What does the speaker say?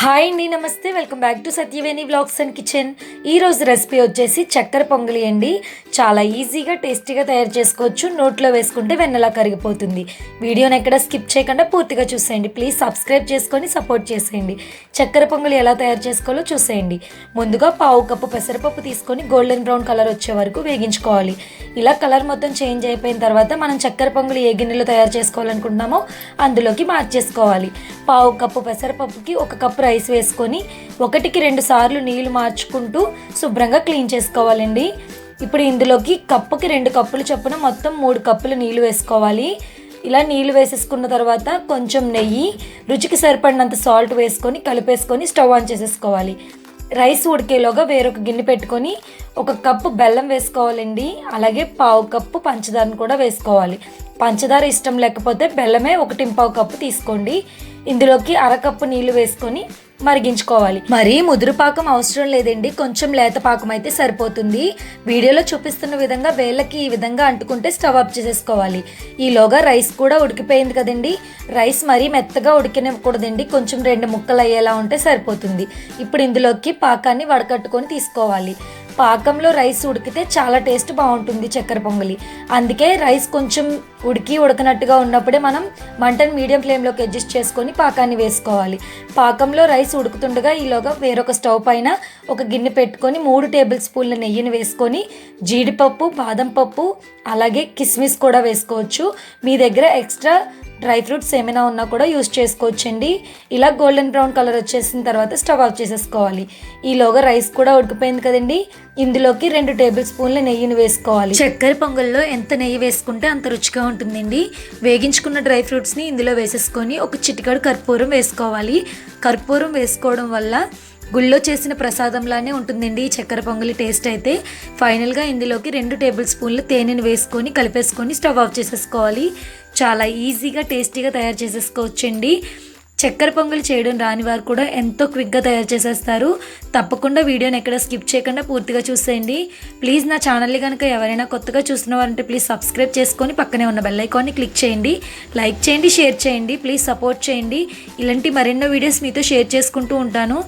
Hi అండి నమస్తే. Welcome back to Satyaveni vlogs and kitchen. ఈరోజు రెసిపీ వచ్చేసి చక్కెర పొంగలి అండి. చాలా ఈజీగా టేస్టీగా తయారు చేసుకోవచ్చు. నోట్లో వేసుకుంటే వెన్నలా కరిగిపోతుంది. వీడియోని ఎక్కడ స్కిప్ చేయకుండా పూర్తిగా చూసేయండి. ప్లీజ్ సబ్స్క్రైబ్ చేసుకొని సపోర్ట్ చేసేయండి. చక్కెర పొంగలి ఎలా తయారు చేసుకోవాలో చూసేయండి. ముందుగా పావు కప్పు పెసరపప్పు తీసుకొని గోల్డెన్ బ్రౌన్ కలర్ వచ్చే వరకు వేగించుకోవాలి. ఇలా కలర్ మొత్తం చేంజ్ అయిపోయిన తర్వాత మనం చక్కెర పొంగలి ఏ గిన్నెలో తయారు చేసుకోవాలనుకుంటున్నామో అందులోకి మార్చేసుకోవాలి. పావు కప్పు పెసరపప్పుకి ఒక కప్పు రైస్ వేసుకొని ఒకటికి రెండు సార్లు నీళ్ళు మార్చుకుంటూ శుభ్రంగా క్లీన్ చేసుకోవాలండి. ఇప్పుడు ఇందులోకి కప్పుకి రెండు కప్పులు చొప్పున మొత్తం మూడు కప్పులు నీళ్ళు వేసుకోవాలి. ఇలా నీళ్ళు వేసేసుకున్న తర్వాత కొంచెం నెయ్యి రుచికి సరిపడినంత సాల్ట్ వేసుకొని కలిపేసుకొని స్టవ్ ఆన్ చేసేసుకోవాలి. రైస్ ఉడికేలోగా వేరొక గిన్నె పెట్టుకొని ఒక కప్పు బెల్లం వేసుకోవాలండి. అలాగే పావు కప్పు పంచదారను కూడా వేసుకోవాలి. పంచదార ఇష్టం లేకపోతే బెల్లమే ఒకటి పావు కప్పు తీసుకోండి. ఇందులోకి అరకప్పు నీళ్ళు వేసుకొని మరిగించుకోవాలి. మరీ ముదురు పాకం అవసరం లేదండి. కొంచెం లేత పాకం అయితే సరిపోతుంది. వీడియోలో చూపిస్తున్న విధంగా వేళ్ళకి ఈ విధంగా అంటుకుంటే స్టవ్ ఆఫ్ చేసేసుకోవాలి. ఈలోగా రైస్ కూడా ఉడికిపోయింది కదండి. రైస్ మరీ మెత్తగా ఉడికినకూడదండి. కొంచెం రెండు ముక్కలు అయ్యేలా ఉంటే సరిపోతుంది. ఇప్పుడు ఇందులోకి పాకాన్ని వడకట్టుకొని తీసుకోవాలి. పాకంలో రైస్ ఉడికితే చాలా టేస్ట్ బాగుంటుంది చక్కెర పొంగలి. అందుకే రైస్ కొంచెం ఉడికి ఉడకనట్టుగా ఉన్నప్పుడే మనం మంటను మీడియం ఫ్లేమ్లోకి అడ్జస్ట్ చేసుకొని పాకాన్ని వేసుకోవాలి. పాకంలో రైస్ ఉడుకుతుండగా ఈలోగా వేరొక స్టవ్ పైన ఒక గిన్నె పెట్టుకొని మూడు టేబుల్ స్పూన్ల నెయ్యిని వేసుకొని జీడిపప్పు బాదం పప్పు అలాగే కిస్మిస్ కూడా వేసుకోవచ్చు. మీ దగ్గర ఎక్స్ట్రా డ్రై ఫ్రూట్స్ ఏమైనా ఉన్నా కూడా యూస్ చేసుకోవచ్చండి. ఇలా గోల్డెన్ బ్రౌన్ కలర్ వచ్చేసిన తర్వాత స్టవ్ ఆఫ్ చేసేసుకోవాలి. ఈలోగా రైస్ కూడా ఉడికిపోయింది కదండి. ఇందులోకి రెండు టేబుల్ స్పూన్ల నెయ్యిని వేసుకోవాలి. చక్కెర పొంగల్లో ఎంత నెయ్యి వేసుకుంటే అంత రుచిగా ఉంటుందండి. వేగించుకున్న డ్రై ఫ్రూట్స్ని ఇందులో వేసేసుకొని ఒక చిటికాడు కర్పూరం వేసుకోవాలి. కర్పూరం వేసుకోవడం వల్ల గుళ్ళో చేసిన ప్రసాదంలానే ఉంటుందండి ఈ చక్కెర పొంగలి టేస్ట్ అయితే. ఫైనల్గా ఇందులోకి రెండు టేబుల్ స్పూన్లు తేనెను వేసుకొని కలిపేసుకొని స్టవ్ ఆఫ్ చేసేసుకోవాలి. చాలా ఈజీగా టేస్టీగా తయారు చేసేసుకోవచ్చండి. చక్కెర పొంగలి చేయడం రాని వారు కూడా ఎంతో క్విక్గా తయారు చేసేస్తారు. తప్పకుండా వీడియోని ఎక్కడ స్కిప్ చేయకుండా పూర్తిగా చూసేయండి. ప్లీజ్ నా ఛానల్ని కనుక ఎవరైనా కొత్తగా చూసిన వారంటే ప్లీజ్ సబ్స్క్రైబ్ చేసుకొని పక్కనే ఉన్న బెల్ ఐకాన్ని క్లిక్ చేయండి. లైక్ చేయండి షేర్ చేయండి ప్లీజ్ సపోర్ట్ చేయండి. ఇలాంటి మరెన్నో వీడియోస్ మీతో షేర్ చేసుకుంటూ ఉంటాను.